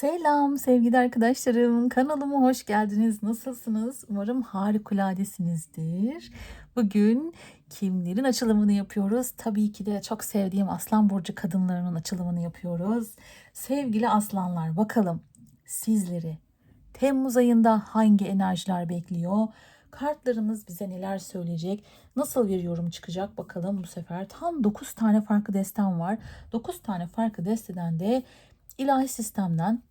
Selam sevgili arkadaşlarım. Kanalıma hoş geldiniz. Nasılsınız? Umarım harikuladesinizdir. Bugün kimlerin açılımını yapıyoruz? Tabii ki de çok sevdiğim Aslan Burcu kadınlarının açılımını yapıyoruz. Sevgili aslanlar bakalım sizleri Temmuz ayında hangi enerjiler bekliyor? Kartlarımız bize neler söyleyecek? Nasıl bir yorum çıkacak bakalım bu sefer. Tam 9 tane farklı destem var. 9 tane farklı desteden de ilahi sistemden,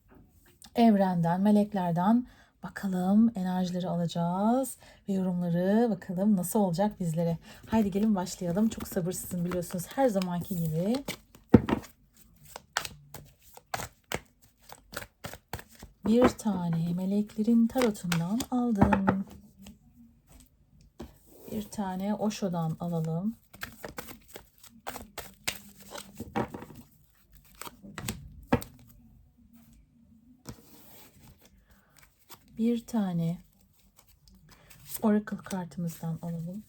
evrenden, meleklerden bakalım enerjileri alacağız ve yorumları bakalım nasıl olacak bizlere. Haydi gelin başlayalım. Çok sabırsızım biliyorsunuz her zamanki gibi. Bir tane meleklerin tarotundan aldım. Bir tane Osho'dan alalım. Bir tane Oracle kartımızdan alalım.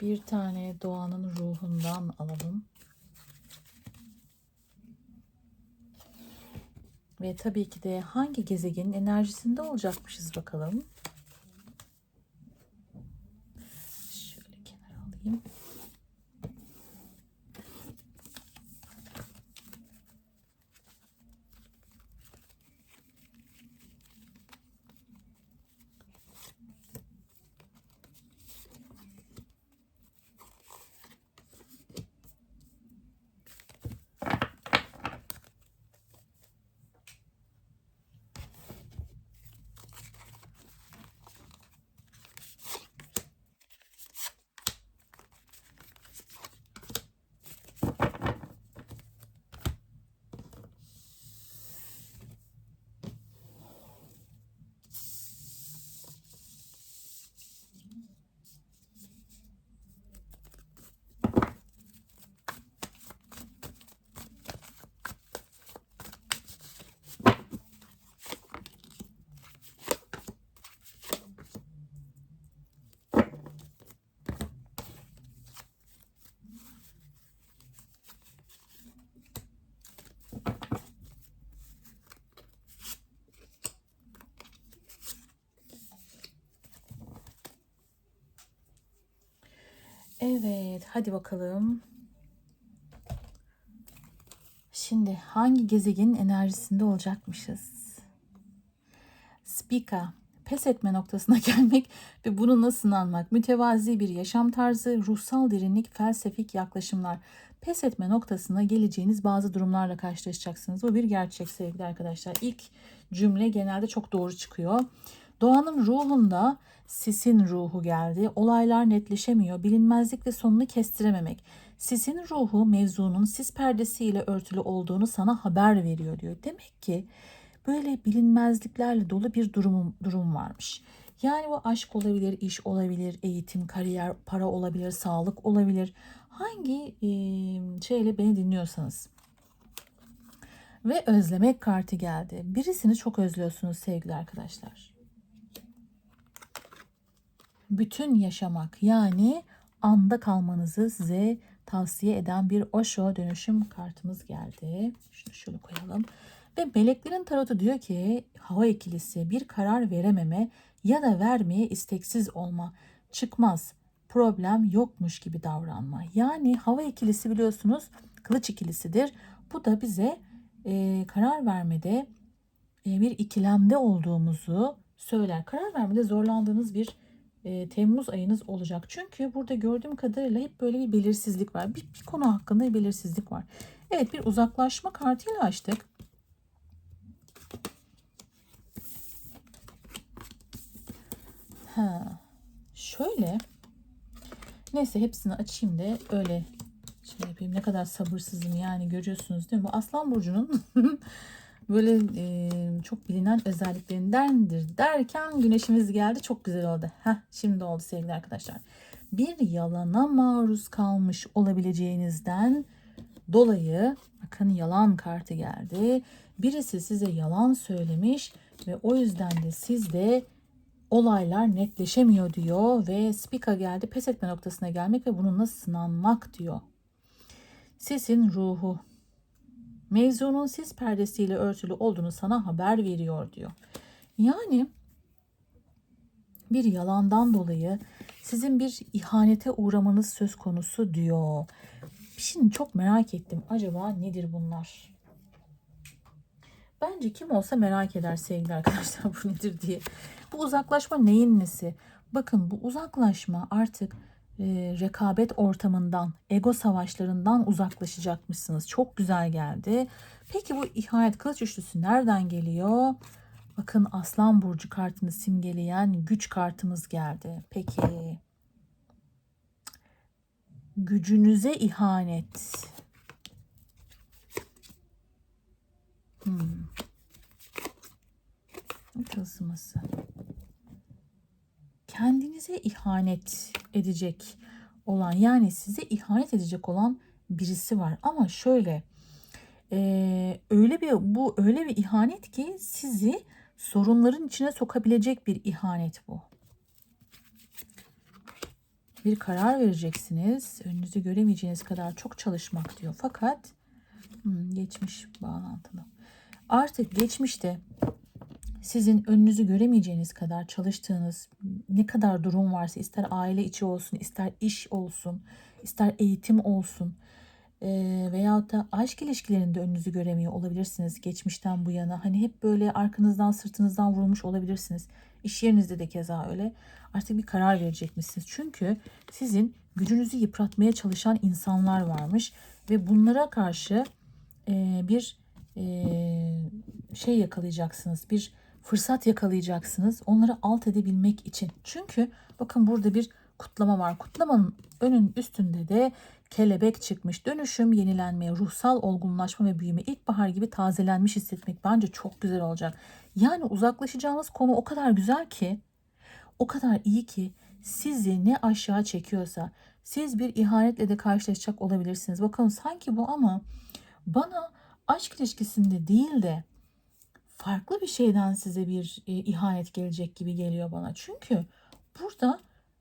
Bir tane doğanın ruhundan alalım. Ve tabii ki de hangi gezegenin enerjisinde olacakmışız bakalım. Evet, hadi bakalım. Şimdi hangi gezegenin enerjisinde olacakmışız? Spika, pes etme noktasına gelmek ve bunu nasıl sınanmak, mütevazi bir yaşam tarzı, ruhsal derinlik, felsefik yaklaşımlar. Pes etme noktasına geleceğiniz bazı durumlarla karşılaşacaksınız. Bu bir gerçek sevgili arkadaşlar. İlk cümle genelde çok doğru çıkıyor. Doğanın ruhunda sisin ruhu geldi. Olaylar netleşemiyor. Bilinmezlik ve sonunu kestirememek. Sisin ruhu mevzunun sis perdesiyle örtülü olduğunu sana haber veriyor diyor. Demek ki böyle bilinmezliklerle dolu bir durum, durum varmış. Yani bu aşk olabilir, iş olabilir, eğitim, kariyer, para olabilir, sağlık olabilir. Hangi e, şeyle beni dinliyorsanız. Ve özlemek kartı geldi. Birisini çok özlüyorsunuz sevgili arkadaşlar bütün yaşamak yani anda kalmanızı size tavsiye eden bir Osho dönüşüm kartımız geldi. Şunu şöyle koyalım. Ve meleklerin tarotu diyor ki hava ikilisi bir karar verememe ya da vermeye isteksiz olma çıkmaz problem yokmuş gibi davranma. Yani hava ikilisi biliyorsunuz kılıç ikilisidir. Bu da bize e, karar vermede e, bir ikilemde olduğumuzu söyler. Karar vermede zorlandığınız bir e, Temmuz ayınız olacak. Çünkü burada gördüğüm kadarıyla hep böyle bir belirsizlik var. Bir, bir konu hakkında bir belirsizlik var. Evet bir uzaklaşma kartıyla açtık. Ha, şöyle. Neyse hepsini açayım da öyle şey yapayım. Ne kadar sabırsızım yani görüyorsunuz değil mi? Bu Aslan Burcu'nun böyle e, çok bilinen özelliklerindendir derken güneşimiz geldi. Çok güzel oldu. Heh, şimdi oldu sevgili arkadaşlar. Bir yalana maruz kalmış olabileceğinizden dolayı bakın yalan kartı geldi. Birisi size yalan söylemiş ve o yüzden de sizde olaylar netleşemiyor diyor ve spika geldi pes etme noktasına gelmek ve bununla sınanmak diyor. Sesin ruhu Mevzunun sis perdesiyle örtülü olduğunu sana haber veriyor diyor. Yani bir yalandan dolayı sizin bir ihanete uğramanız söz konusu diyor. Şimdi çok merak ettim. Acaba nedir bunlar? Bence kim olsa merak eder sevgili arkadaşlar bu nedir diye. Bu uzaklaşma neyin nesi? Bakın bu uzaklaşma artık e, rekabet ortamından, ego savaşlarından uzaklaşacakmışsınız. Çok güzel geldi. Peki bu ihanet kılıç üçlüsü nereden geliyor? Bakın Aslan Burcu kartını simgeleyen güç kartımız geldi. Peki gücünüze ihanet. Hmm. Tılsıması. Kendinize ihanet edecek olan yani size ihanet edecek olan birisi var. Ama şöyle e, öyle bir bu öyle bir ihanet ki sizi sorunların içine sokabilecek bir ihanet bu. Bir karar vereceksiniz. Önünüzü göremeyeceğiniz kadar çok çalışmak diyor. Fakat hmm, geçmiş bağlantılı. Artık geçmişte sizin önünüzü göremeyeceğiniz kadar çalıştığınız ne kadar durum varsa ister aile içi olsun, ister iş olsun, ister eğitim olsun e, veyahut da aşk ilişkilerinde önünüzü göremiyor olabilirsiniz geçmişten bu yana. Hani hep böyle arkanızdan sırtınızdan vurulmuş olabilirsiniz. İş yerinizde de keza öyle. Artık bir karar verecek misiniz? Çünkü sizin gücünüzü yıpratmaya çalışan insanlar varmış ve bunlara karşı e, bir e, şey yakalayacaksınız. Bir fırsat yakalayacaksınız. Onları alt edebilmek için. Çünkü bakın burada bir kutlama var. Kutlamanın önün üstünde de kelebek çıkmış. Dönüşüm, yenilenme, ruhsal olgunlaşma ve büyüme. İlkbahar gibi tazelenmiş hissetmek bence çok güzel olacak. Yani uzaklaşacağınız konu o kadar güzel ki, o kadar iyi ki sizi ne aşağı çekiyorsa siz bir ihanetle de karşılaşacak olabilirsiniz. Bakın sanki bu ama bana aşk ilişkisinde değil de farklı bir şeyden size bir e, ihanet gelecek gibi geliyor bana. Çünkü burada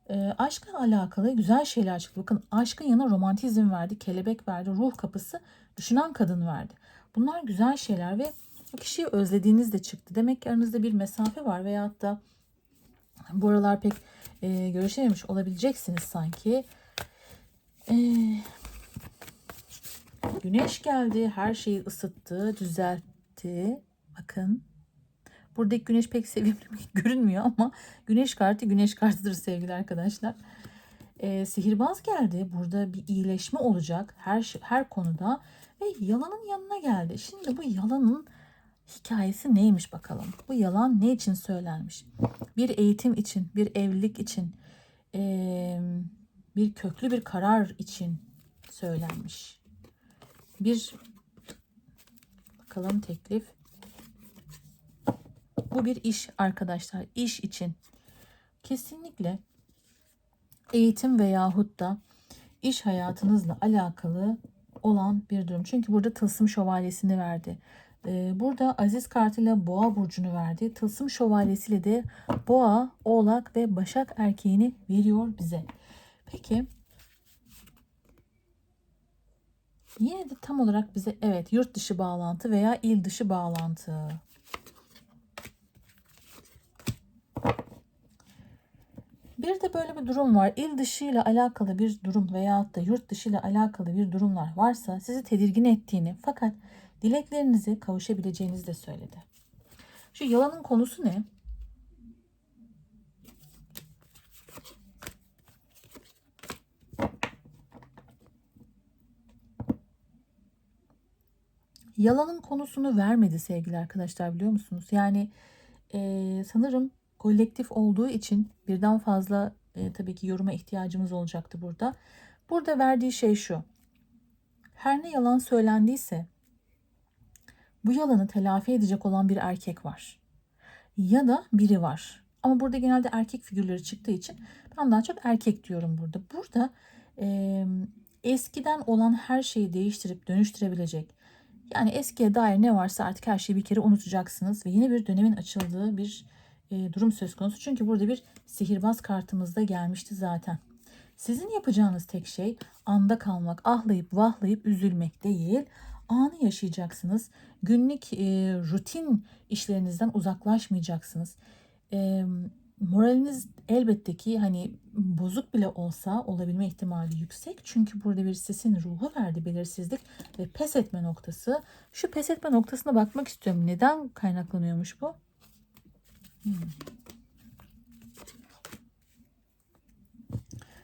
e, aşkla alakalı güzel şeyler çıktı. Bakın aşkın yanına romantizm verdi, kelebek verdi, ruh kapısı, düşünen kadın verdi. Bunlar güzel şeyler ve kişiyi özlediğiniz de çıktı. Demek ki aranızda bir mesafe var veyahut da bu aralar pek e, görüşememiş olabileceksiniz sanki. E, güneş geldi, her şeyi ısıttı, düzeltti. Bakın. Buradaki güneş pek sevimli görünmüyor ama güneş kartı güneş kartıdır sevgili arkadaşlar. Ee, sihirbaz geldi. Burada bir iyileşme olacak her her konuda ve yalanın yanına geldi. Şimdi bu yalanın hikayesi neymiş bakalım. Bu yalan ne için söylenmiş? Bir eğitim için, bir evlilik için, ee, bir köklü bir karar için söylenmiş. Bir bakalım teklif bu bir iş arkadaşlar. İş için. Kesinlikle eğitim veyahut da iş hayatınızla alakalı olan bir durum. Çünkü burada tılsım şövalyesini verdi. Ee, burada Aziz kartıyla Boğa burcunu verdi. Tılsım şövalyesiyle de Boğa, Oğlak ve Başak erkeğini veriyor bize. Peki yine de tam olarak bize evet yurt dışı bağlantı veya il dışı bağlantı Bir de böyle bir durum var. İl dışı ile alakalı bir durum veyahut da yurt dışı ile alakalı bir durumlar varsa sizi tedirgin ettiğini fakat dileklerinizi kavuşabileceğinizi de söyledi. Şu yalanın konusu ne? Yalanın konusunu vermedi sevgili arkadaşlar biliyor musunuz? Yani e, sanırım kolektif olduğu için birden fazla e, tabii ki yoruma ihtiyacımız olacaktı burada. Burada verdiği şey şu. Her ne yalan söylendiyse bu yalanı telafi edecek olan bir erkek var. Ya da biri var. Ama burada genelde erkek figürleri çıktığı için ben daha çok erkek diyorum burada. Burada e, eskiden olan her şeyi değiştirip dönüştürebilecek. Yani eskiye dair ne varsa artık her şeyi bir kere unutacaksınız ve yeni bir dönemin açıldığı bir e, durum söz konusu. Çünkü burada bir sihirbaz kartımız da gelmişti zaten. Sizin yapacağınız tek şey anda kalmak, ahlayıp vahlayıp üzülmek değil. anı yaşayacaksınız. Günlük e, rutin işlerinizden uzaklaşmayacaksınız. E, moraliniz elbette ki hani bozuk bile olsa olabilme ihtimali yüksek. Çünkü burada bir sesin ruhu verdi belirsizlik ve pes etme noktası. Şu pes etme noktasına bakmak istiyorum. Neden kaynaklanıyormuş bu?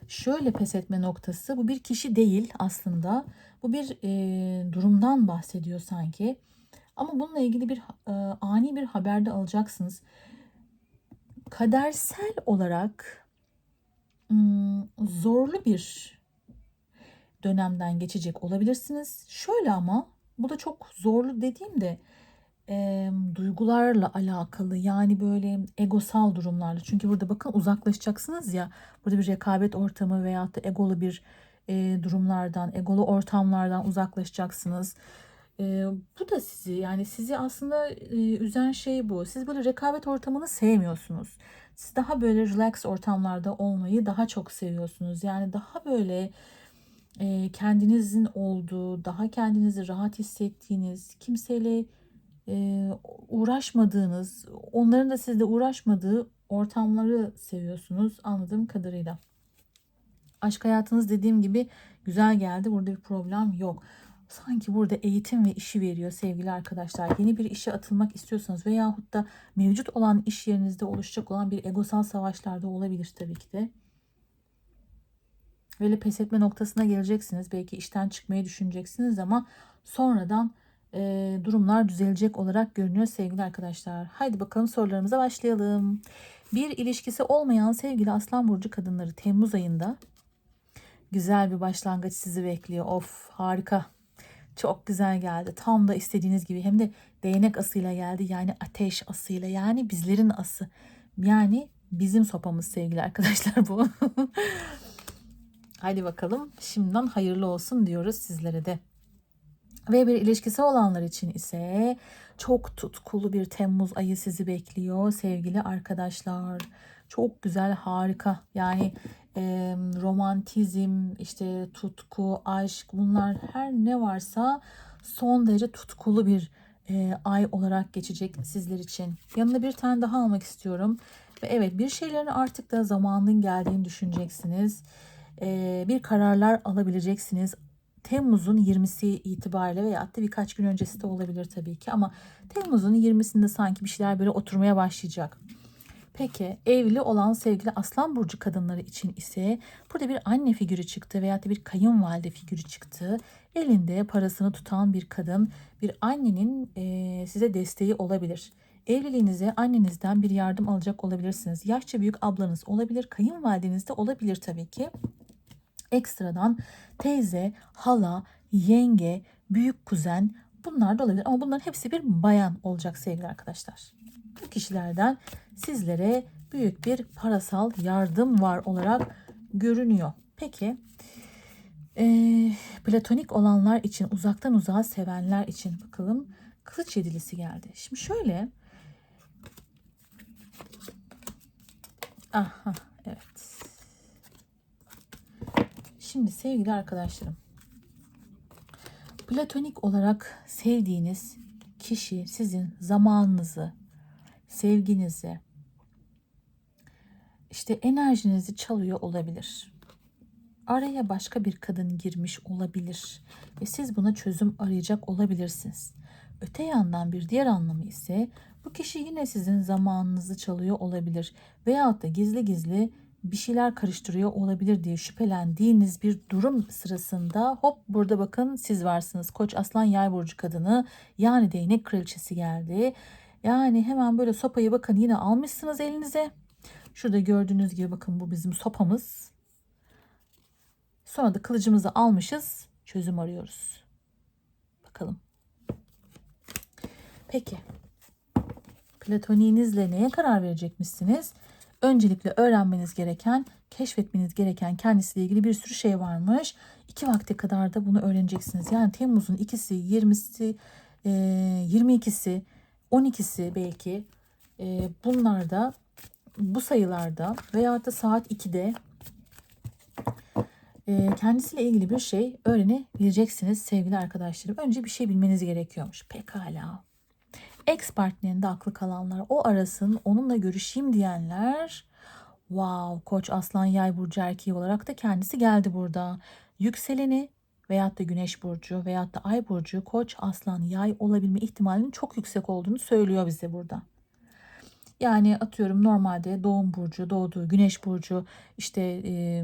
Şöyle pes etme noktası bu bir kişi değil aslında. Bu bir e, durumdan bahsediyor sanki. Ama bununla ilgili bir e, ani bir haberde alacaksınız. Kadersel olarak hmm, zorlu bir dönemden geçecek olabilirsiniz. Şöyle ama bu da çok zorlu dediğimde e, duygularla alakalı yani böyle egosal durumlarla. Çünkü burada bakın uzaklaşacaksınız ya burada bir rekabet ortamı veyahut da egolu bir e, durumlardan, egolu ortamlardan uzaklaşacaksınız. E, bu da sizi yani sizi aslında e, üzen şey bu. Siz böyle rekabet ortamını sevmiyorsunuz. Siz daha böyle relax ortamlarda olmayı daha çok seviyorsunuz. Yani daha böyle e, kendinizin olduğu, daha kendinizi rahat hissettiğiniz, kimseyle e, uğraşmadığınız, onların da sizle uğraşmadığı ortamları seviyorsunuz anladığım kadarıyla. Aşk hayatınız dediğim gibi güzel geldi. Burada bir problem yok. Sanki burada eğitim ve işi veriyor sevgili arkadaşlar. Yeni bir işe atılmak istiyorsanız veyahut da mevcut olan iş yerinizde oluşacak olan bir egosal savaşlarda olabilir tabii ki de. Böyle pes etme noktasına geleceksiniz. Belki işten çıkmayı düşüneceksiniz ama sonradan e, durumlar düzelecek olarak görünüyor sevgili arkadaşlar. Haydi bakalım sorularımıza başlayalım. Bir ilişkisi olmayan sevgili Aslan Burcu kadınları Temmuz ayında güzel bir başlangıç sizi bekliyor. Of harika. Çok güzel geldi. Tam da istediğiniz gibi hem de değnek asıyla geldi. Yani ateş asıyla yani bizlerin ası. Yani bizim sopamız sevgili arkadaşlar bu. Haydi bakalım şimdiden hayırlı olsun diyoruz sizlere de. Ve bir ilişkisi olanlar için ise çok tutkulu bir Temmuz ayı sizi bekliyor sevgili arkadaşlar. Çok güzel, harika. Yani e, romantizm, işte tutku, aşk bunlar her ne varsa son derece tutkulu bir e, ay olarak geçecek sizler için. Yanına bir tane daha almak istiyorum. Ve evet bir şeylerin artık da zamanının geldiğini düşüneceksiniz. E, bir kararlar alabileceksiniz. Temmuz'un 20'si itibariyle veya da birkaç gün öncesi de olabilir tabii ki ama Temmuz'un 20'sinde sanki bir şeyler böyle oturmaya başlayacak. Peki evli olan sevgili aslan burcu kadınları için ise burada bir anne figürü çıktı veya da bir kayınvalide figürü çıktı. Elinde parasını tutan bir kadın bir annenin e, size desteği olabilir. Evliliğinize annenizden bir yardım alacak olabilirsiniz. Yaşça büyük ablanız olabilir, kayınvalideniz de olabilir tabii ki ekstradan teyze, hala, yenge, büyük kuzen bunlar da olabilir. Ama bunların hepsi bir bayan olacak sevgili arkadaşlar. Bu kişilerden sizlere büyük bir parasal yardım var olarak görünüyor. Peki e, platonik olanlar için uzaktan uzağa sevenler için bakalım kılıç yedilisi geldi. Şimdi şöyle aha evet Şimdi sevgili arkadaşlarım. Platonik olarak sevdiğiniz kişi sizin zamanınızı, sevginizi, işte enerjinizi çalıyor olabilir. Araya başka bir kadın girmiş olabilir ve siz buna çözüm arayacak olabilirsiniz. Öte yandan bir diğer anlamı ise bu kişi yine sizin zamanınızı çalıyor olabilir veyahut da gizli gizli bir şeyler karıştırıyor olabilir diye şüphelendiğiniz bir durum sırasında hop burada bakın siz varsınız. Koç aslan yay burcu kadını yani değnek kraliçesi geldi. Yani hemen böyle sopayı bakın yine almışsınız elinize. Şurada gördüğünüz gibi bakın bu bizim sopamız. Sonra da kılıcımızı almışız. Çözüm arıyoruz. Bakalım. Peki. Platoniğinizle neye karar verecekmişsiniz? Öncelikle öğrenmeniz gereken, keşfetmeniz gereken kendisiyle ilgili bir sürü şey varmış. İki vakte kadar da bunu öğreneceksiniz. Yani Temmuz'un ikisi, 20'si, 22'si, 12'si belki e, bunlarda bu sayılarda veya da saat 2'de e, kendisiyle ilgili bir şey öğrenebileceksiniz sevgili arkadaşlarım. Önce bir şey bilmeniz gerekiyormuş. Pekala. Ex partnerinde aklı kalanlar, o arasın, onunla görüşeyim diyenler. Wow, Koç Aslan Yay burcu erkeği olarak da kendisi geldi burada. Yükseleni veyahut da Güneş burcu veyahut da Ay burcu Koç Aslan Yay olabilme ihtimalinin çok yüksek olduğunu söylüyor bize burada. Yani atıyorum normalde doğum burcu, doğduğu güneş burcu işte e,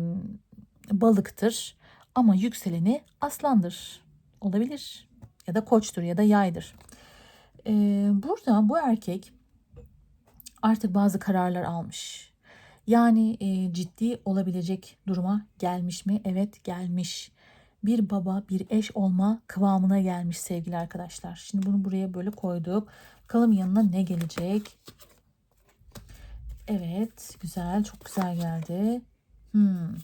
balıktır ama yükseleni aslandır. Olabilir. Ya da koçtur ya da yaydır. E, burada bu erkek artık bazı kararlar almış. Yani e, ciddi olabilecek duruma gelmiş mi? Evet gelmiş. Bir baba, bir eş olma kıvamına gelmiş sevgili arkadaşlar. Şimdi bunu buraya böyle koyduk. Bakalım yanına ne gelecek? Evet, güzel, çok güzel geldi. Hmm.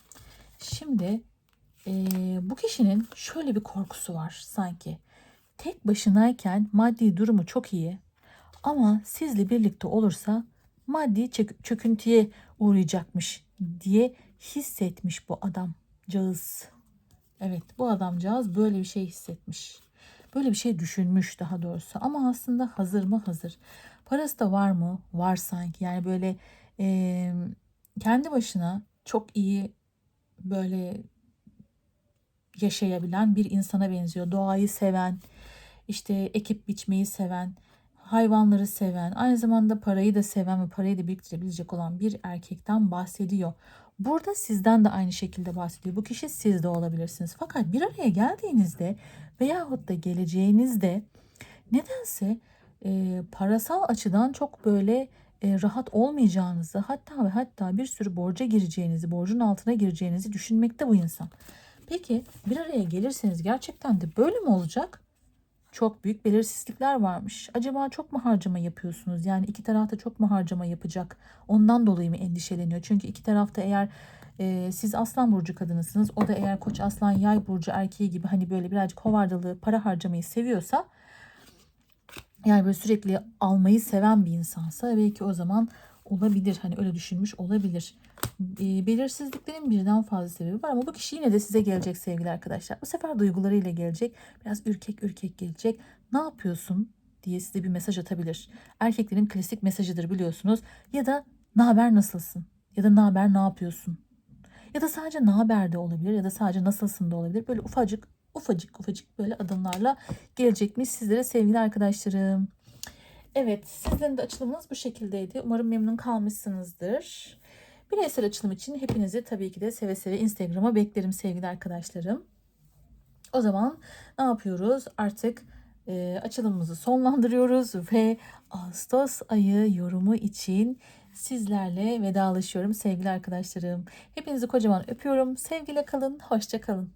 Şimdi e, bu kişinin şöyle bir korkusu var sanki. Tek başınayken maddi durumu çok iyi ama sizle birlikte olursa maddi çök- çöküntüye uğrayacakmış diye hissetmiş bu adamcağız. Evet, bu adamcağız böyle bir şey hissetmiş. Böyle bir şey düşünmüş daha doğrusu. Ama aslında hazır mı? Hazır. Parası da var mı? Var sanki. Yani böyle e, kendi başına çok iyi böyle yaşayabilen bir insana benziyor. Doğayı seven, işte ekip biçmeyi seven, hayvanları seven, aynı zamanda parayı da seven ve parayı da biriktirebilecek olan bir erkekten bahsediyor. Burada sizden de aynı şekilde bahsediyor. Bu kişi siz de olabilirsiniz. Fakat bir araya geldiğinizde veyahut da geleceğinizde nedense e, parasal açıdan çok böyle e, rahat olmayacağınızı hatta ve hatta bir sürü borca gireceğinizi, borcun altına gireceğinizi düşünmekte bu insan. Peki bir araya gelirseniz gerçekten de böyle mi olacak? Çok büyük belirsizlikler varmış. Acaba çok mu harcama yapıyorsunuz? Yani iki tarafta çok mu harcama yapacak? Ondan dolayı mı endişeleniyor? Çünkü iki tarafta eğer e, siz aslan burcu kadınısınız, o da eğer koç aslan yay burcu erkeği gibi hani böyle birazcık hovardalığı, para harcamayı seviyorsa yani böyle sürekli almayı seven bir insansa belki o zaman olabilir. Hani öyle düşünmüş olabilir. E, belirsizliklerin birden fazla sebebi var ama bu kişi yine de size gelecek sevgili arkadaşlar. Bu sefer duygularıyla gelecek. Biraz ürkek ürkek gelecek. Ne yapıyorsun diye size bir mesaj atabilir. Erkeklerin klasik mesajıdır biliyorsunuz. Ya da ne haber nasılsın? Ya da ne haber ne yapıyorsun? Ya da sadece ne haber de olabilir ya da sadece nasılsın da olabilir. Böyle ufacık ufacık ufacık böyle adımlarla gelecekmiş sizlere sevgili arkadaşlarım. Evet sizlerin de açılımınız bu şekildeydi. Umarım memnun kalmışsınızdır. Bireysel açılım için hepinizi tabii ki de seve seve Instagram'a beklerim sevgili arkadaşlarım. O zaman ne yapıyoruz? Artık e, açılımımızı sonlandırıyoruz ve Ağustos ayı yorumu için sizlerle vedalaşıyorum sevgili arkadaşlarım. Hepinizi kocaman öpüyorum. Sevgiyle kalın, hoşça kalın.